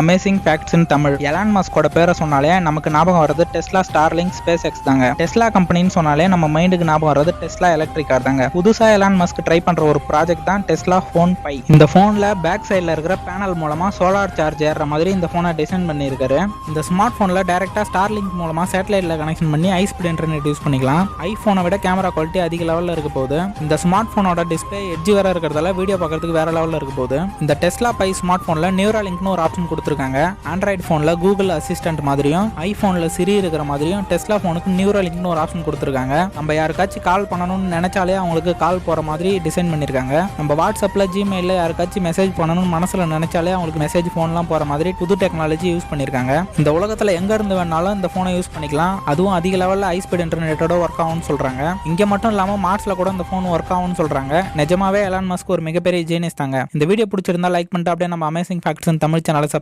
Amazing facts in Tamil Elon மாஸ்கோட பேரை சொன்னாலே நமக்கு ஞாபகம் வர்றது டெஸ்லா ஸ்டார்லிங் ஸ்பேஸ் எக்ஸ் தாங்க. டெஸ்லா கம்பெனின்னு சொன்னாலே நம்ம மைண்டுக்கு ஞாபகம் வர்றது டெஸ்லா எலக்ட்ரிக் கார் தாங்க. புதுசா எலான் மாஸ்க் ட்ரை பண்ற ஒரு ப்ராஜெக்ட் தான் டெஸ்லா ஃபோன் பை இந்த போன்ல பேக் சைடில் இருக்கிற பேனல் மூலமா சோலார் சார்ஜ் ஏறுற மாதிரி இந்த போனை டிசைன் பண்ணியிருக்காரு. இந்த ஸ்மார்ட் போன்ல டைரக்டா ஸ்டார்லிங்க் மூலமா சேட்டலைட்ல கனெக்ஷன் பண்ணி ஹை ஸ்பீட் இன்டர்நெட் யூஸ் பண்ணிக்கலாம். ஐபோனை விட கேமரா குவாலிட்டி அதிக லெவல்ல இருக்க போகுது. இந்த ஸ்மார்ட் போனோட டிஸ்பிளே எட்ஜ் வேற இருக்கிறதால வீடியோ பார்க்கறதுக்கு வேற லெவல்ல இருக்க போகுது. இந்த டெஸ்லா பை ஸ்மார்ட் போன்ல நியூராலிங்க்னு ஒரு ஆப்ஷன் கொடுத்துருக்காங்க. ஆண்ட்ராய்டு ஃபோனில் கூகுள் அசிஸ்டன்ட் மாதிரியும் ஐஃபோனில் சிரி இருக்கிற மாதிரியும் டெஸ்லா ஃபோனுக்கு நியூரலிங்க்னு ஒரு ஆப்ஷன் கொடுத்துருக்காங்க. நம்ம யாருக்காச்சும் கால் பண்ணணும்னு நினைச்சாலே அவங்களுக்கு கால் போகிற மாதிரி டிசைன் பண்ணியிருக்காங்க நம்ம வாட்ஸ்அப்பில் ஜிமெயிலில் யாருக்காச்சும் மெசேஜ் பண்ணணும்னு மனசில் நினைச்சாலே அவங்களுக்கு மெசேஜ் ஃபோன்லாம் போகிற மாதிரி புது டெக்னாலஜி யூஸ் பண்ணியிருக்காங்க இந்த உலகத்தில் எங்கே இருந்து வேணாலும் இந்த ஃபோனை யூஸ் பண்ணிக்கலாம். அதுவும் அதிக லெவலில் ஹை ஸ்பீட் இன்டர்நெட்டோட ஒர்க் ஆகும்னு சொல்கிறாங்க இங்கே மட்டும் இல்லாமல் மார்ஸில் கூட இந்த ஃபோன் ஒர்க் ஆகும்னு சொல்கிறாங்க நிஜமாவே எலான் மஸ்க் ஒரு மிகப்பெரிய ஜீனியஸ் தாங்க. இந்த வீடியோ பிடிச்சிருந்தா லைக் பண்ணிட்டு அப்படியே நம்ம அமேசிங் ஃபேக்ட்ஸ் தமிழ் சேனலை சப்ஸ்கிரைப்